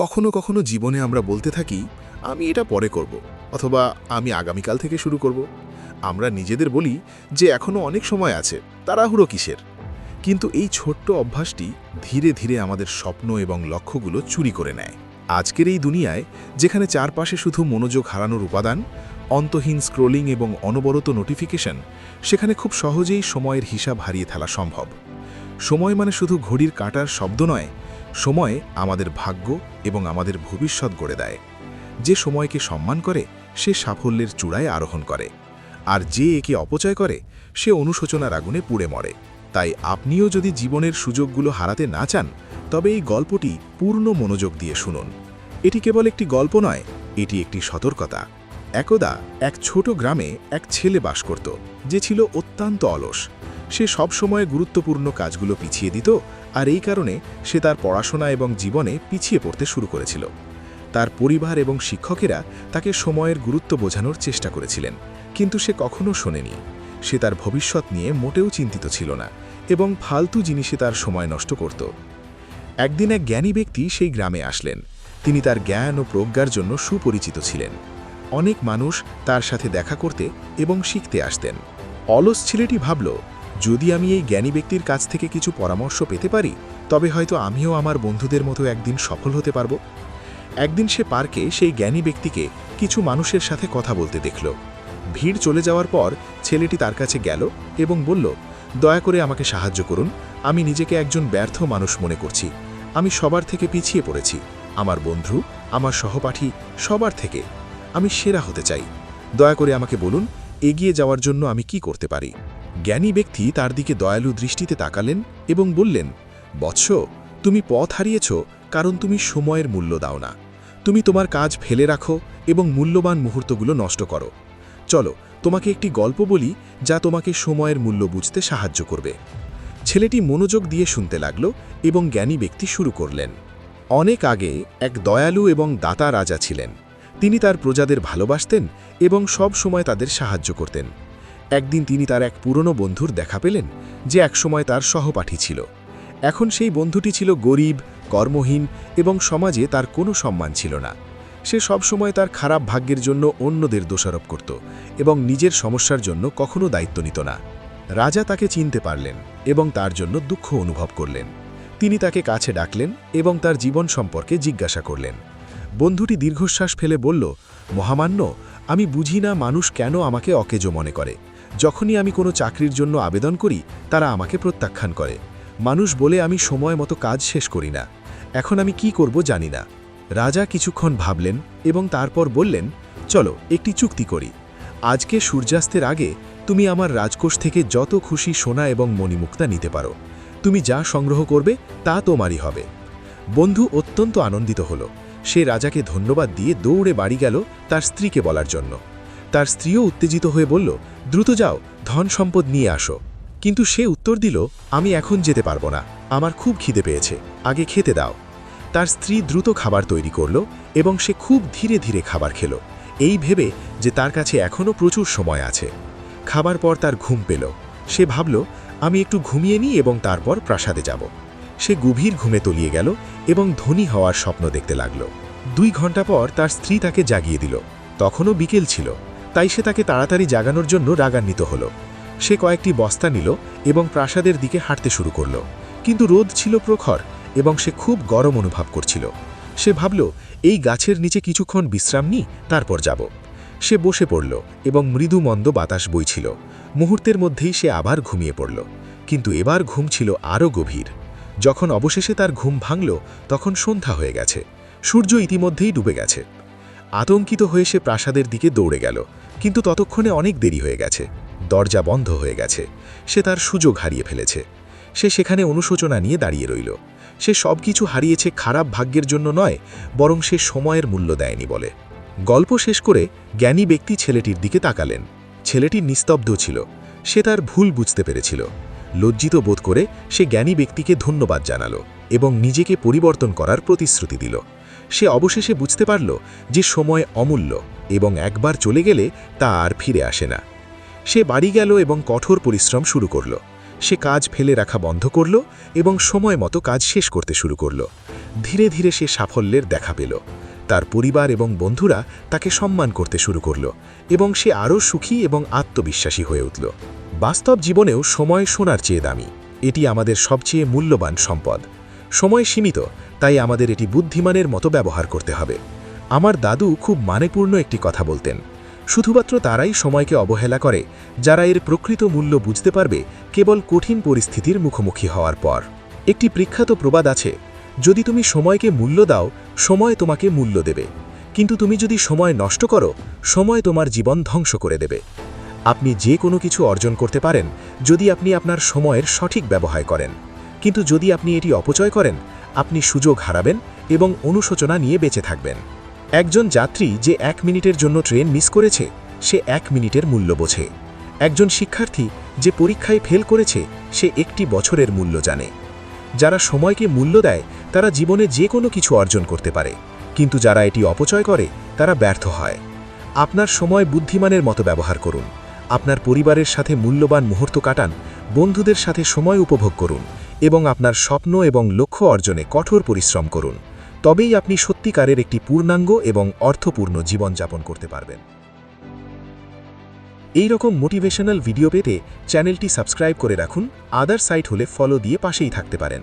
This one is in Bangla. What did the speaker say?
কখনো কখনো জীবনে আমরা বলতে থাকি, আমি এটা পরে করব অথবা আমি আগামীকাল থেকে শুরু করব। আমরা নিজেদের বলি যে এখনও অনেক সময় আছে, তাড়াহুড়ো কিসের? কিন্তু এই ছোট্ট অভ্যাসটি ধীরে ধীরে আমাদের স্বপ্ন এবং লক্ষ্যগুলো চুরি করে নেয়। আজকের এই দুনিয়ায়, যেখানে চারপাশে শুধু মনোযোগ হারানোর উপাদান, অন্তহীন স্ক্রোলিং এবং অনবরত নোটিফিকেশন, সেখানে খুব সহজেই সময়ের হিসাব হারিয়ে ফেলা সম্ভব। সময় মানে শুধু ঘড়ির কাটার শব্দ নয় সময় আমাদের ভাগ্য এবং আমাদের ভবিষ্যৎ গড়ে দেয়। যে সময়কে সম্মান করে, সে সাফল্যের চূড়ায় আরোহণ করে। আর যে একে অপচয় করে, সে অনুশোচনার আগুনে পুড়ে মরে। তাই আপনিও যদি জীবনের সুযোগগুলো হারাতে না চান, তবে এই গল্পটি পূর্ণ মনোযোগ দিয়ে শুনুন। এটি কেবল একটি গল্প নয়, এটি একটি সতর্কতা। একদা এক ছোট গ্রামে এক ছেলে বাস করত, যে ছিল অত্যন্ত অলস। সে সবসময় গুরুত্বপূর্ণ কাজগুলো পিছিয়ে দিত আর এই কারণে সে তার পড়াশোনা এবং জীবনে পিছিয়ে পড়তে শুরু করেছিল। তার পরিবার এবং শিক্ষকেরা তাকে সময়ের গুরুত্ব বোঝানোর চেষ্টা করেছিলেন, কিন্তু সে কখনো শোনেনি। সে তার ভবিষ্যৎ নিয়ে মোটেও চিন্তিত ছিল না এবং ফালতু জিনিসে তার সময় নষ্ট করত। একদিন এক জ্ঞানী ব্যক্তি সেই গ্রামে আসলেন। তিনি তার জ্ঞান ও প্রজ্ঞার জন্য সুপরিচিত ছিলেন। অনেক মানুষ তার সাথে দেখা করতে এবং শিখতে আসতেন। অলস ছেলেটি ভাবল যদি আমি এই জ্ঞানী ব্যক্তির কাছ থেকে কিছু পরামর্শ পেতে পারি, তবে হয়তো আমিও আমার বন্ধুদের মতো একদিন সফল হতে পারব। একদিন সে পার্কে সেই জ্ঞানী ব্যক্তিকে কিছু মানুষের সাথে কথা বলতে দেখল। ভিড় চলে যাওয়ার পর ছেলেটি তার কাছে গেল এবং বলল, দয়া করে আমাকে সাহায্য করুন। আমি নিজেকে একজন ব্যর্থ মানুষ মনে করছি। আমি সবার থেকে পিছিয়ে পড়েছি। আমার বন্ধু, আমার সহপাঠী, সবার থেকে। আমি সেরা হতে চাই। দয়া করে আমাকে বলুন, এগিয়ে যাওয়ার জন্য আমি কি করতে পারি? জ্ঞানী ব্যক্তি তার দিকে দয়ালু দৃষ্টিতে তাকালেন এবং বললেন, বৎস, তুমি পথ হারিয়েছ, কারণ তুমি সময়ের মূল্য দাও না। তুমি তোমার কাজ ফেলে রাখো এবং মূল্যবান মুহূর্তগুলো নষ্ট করো। চলো, তোমাকে একটি গল্প বলি যা তোমাকে সময়ের মূল্য বুঝতে সাহায্য করবে। ছেলেটি মনোযোগ দিয়ে শুনতে লাগল এবং জ্ঞানী ব্যক্তি শুরু করলেন। অনেক আগে এক দয়ালু এবং দাতা রাজা ছিলেন। তিনি তার প্রজাদের ভালোবাসতেন এবং সব সময় তাদের সাহায্য করতেন। একদিন তিনি তার এক পুরনো বন্ধুর দেখা পেলেন, যে একসময় তার সহপাঠী ছিল। এখন সেই বন্ধুটি ছিল গরিব, কর্মহীন এবং সমাজে তার কোনো সম্মান ছিল না। সে সবসময় তার খারাপ ভাগ্যের জন্য অন্যদের দোষারোপ করত এবং নিজের সমস্যার জন্য কখনো দায়িত্ব নিত না। রাজা তাকে চিনতে পারলেন এবং তার জন্য দুঃখ অনুভব করলেন। তিনি তাকে কাছে ডাকলেন এবং তার জীবন সম্পর্কে জিজ্ঞাসা করলেন। বন্ধুটি দীর্ঘশ্বাস ফেলে বলল, মহামান্য, আমি বুঝি না মানুষ কেন আমাকে অকেজো মনে করে। যখনই আমি কোনো চাকরির জন্য আবেদন করি, তারা আমাকে প্রত্যাখ্যান করে। মানুষ বলে আমি সময় মতো কাজ শেষ করি না। এখন আমি কি করব জানি না। রাজা কিছুক্ষণ ভাবলেন এবং তারপর বললেন, চলো, একটি চুক্তি করি। আজকে সূর্যাস্তের আগে তুমি আমার রাজকোষ থেকে যত খুশি সোনা এবং মণিমুক্তা নিতে পারো। তুমি যা সংগ্রহ করবে, তা তোমারই হবে। বন্ধু অত্যন্ত আনন্দিত হল। সে রাজাকে ধন্যবাদ দিয়ে দৌড়ে বাড়ি গেল তার স্ত্রীকে বলার জন্য। তার স্ত্রীও উত্তেজিত হয়ে বলল, দ্রুত যাও, ধন সম্পদ নিয়ে আসো। কিন্তু সে উত্তর দিল, আমি এখন যেতে পারব না, আমার খুব খিদে পেয়েছে, আগে খেতে দাও। তার স্ত্রী দ্রুত খাবার তৈরি করল এবং সে খুব ধীরে ধীরে খাবার খেল। এই ভেবে যে তার কাছে এখনও প্রচুর সময় আছে। খাবার পর তার ঘুম পেল। সে ভাবল, আমি একটু ঘুমিয়ে নিই এবং তারপর প্রাসাদে যাব। সে গভীর ঘুমে তলিয়ে গেল এবং ধনী হওয়ার স্বপ্ন দেখতে লাগল। দুই ঘণ্টা পর তার স্ত্রী তাকে জাগিয়ে দিল। তখনও বিকেল ছিল। তাই সে তাকে তাড়াতাড়ি জাগানোর জন্য রাগান্বিত হল। সে কয়েকটি বস্তা নিল এবং প্রাসাদের দিকে হাঁটতে শুরু করল। কিন্তু রোদ ছিল প্রখর এবং সে খুব গরম অনুভব করছিল। সে ভাবল, এই গাছের নিচে কিছুক্ষণ বিশ্রাম নিই, তারপর যাব। সে বসে পড়ল এবং মৃদু মন্দ বাতাস বইছিল। মুহূর্তের মধ্যেই সে আবার ঘুমিয়ে পড়ল। কিন্তু এবার ঘুম ছিল আরও গভীর। যখন অবশেষে তার ঘুম ভাঙল, তখন সন্ধ্যা হয়ে গেছে। সূর্য ইতিমধ্যেই ডুবে গেছে। আতঙ্কিত হয়ে সে প্রাসাদের দিকে দৌড়ে গেল। কিন্তু ততক্ষণে অনেক দেরি হয়ে গেছে। দরজা বন্ধ হয়ে গেছে। সে তার সুযোগ হারিয়ে ফেলেছে। সে সেখানে অনুশোচনা নিয়ে দাঁড়িয়ে রইল। সে সব কিছু হারিয়েছে খারাপ ভাগ্যের জন্য নয়, বরং সে সময়ের মূল্য দেয়নি বলে। গল্প শেষ করে জ্ঞানী ব্যক্তি ছেলেটির দিকে তাকালেন। ছেলেটি নিস্তব্ধ ছিল। সে তার ভুল বুঝতে পেরেছিল। লজ্জিত বোধ করে সে জ্ঞানী ব্যক্তিকে ধন্যবাদ জানালো এবং নিজেকে পরিবর্তন করার প্রতিশ্রুতি দিল। সে অবশেষে বুঝতে পারল যে সময় অমূল্য এবং একবার চলে গেলে তা আর ফিরে আসে না। সে বাড়ি গেল এবং কঠোর পরিশ্রম শুরু করল। সে কাজ ফেলে রাখা বন্ধ করল এবং সময় মতো কাজ শেষ করতে শুরু করল। ধীরে ধীরে সে সাফল্যের দেখা পেল। তার পরিবার এবং বন্ধুরা তাকে সম্মান করতে শুরু করল এবং সে আরও সুখী এবং আত্মবিশ্বাসী হয়ে উঠল। বাস্তব জীবনেও সময় সোনার চেয়ে দামি। এটি আমাদের সবচেয়ে মূল্যবান সম্পদ। সময় সীমিত তাই আমাদের এটি বুদ্ধিমানের মতো ব্যবহার করতে হবে। আমার দাদু খুব মানেপূর্ণ একটি কথা বলতেন। শুধুমাত্র তারাই সময়কে অবহেলা করে, যারা এর প্রকৃত মূল্য বুঝতে পারবে কেবল কঠিন পরিস্থিতির মুখোমুখি হওয়ার পর। একটি বিখ্যাত প্রবাদ আছে, যদি তুমি সময়কে মূল্য দাও, সময় তোমাকে মূল্য দেবে। কিন্তু তুমি যদি সময় নষ্ট করো, সময় তোমার জীবন ধ্বংস করে দেবে। আপনি যে কোনো কিছু অর্জন করতে পারেন যদি আপনি আপনার সময়ের সঠিক ব্যবহার করেন। কিন্তু যদি আপনি এটি অপচয় করেন আপনি সুযোগ হারাবেন এবং অনুশোচনা নিয়ে বেঁচে থাকবেন। একজন যাত্রী যে এক মিনিটের জন্য ট্রেন মিস করেছে, সে এক মিনিটের মূল্য বোঝে। একজন শিক্ষার্থী যে পরীক্ষায় ফেল করেছে, সে একটি বছরের মূল্য জানে। যারা সময়কে মূল্য দেয়, তারা জীবনে যে কোনো কিছু অর্জন করতে পারে। কিন্তু যারা এটি অপচয় করে, তারা ব্যর্থ হয়। আপনার সময় বুদ্ধিমানের মতো ব্যবহার করুন। আপনার পরিবারের সাথে মূল্যবান মুহূর্ত কাটান। বন্ধুদের সাথে সময় উপভোগ করুন। এবং আপনার স্বপ্ন এবং লক্ষ্য অর্জনে কঠোর পরিশ্রম করুন। তবেই আপনি সত্যিকারের একটি পূর্ণাঙ্গ এবং অর্থপূর্ণ জীবনযাপন করতে পারবেন। এই রকম মোটিভেশনাল ভিডিও পেতে চ্যানেলটি সাবস্ক্রাইব করে রাখুন, আদার সাইট হলে ফলো দিয়ে পাশেই থাকতে পারেন।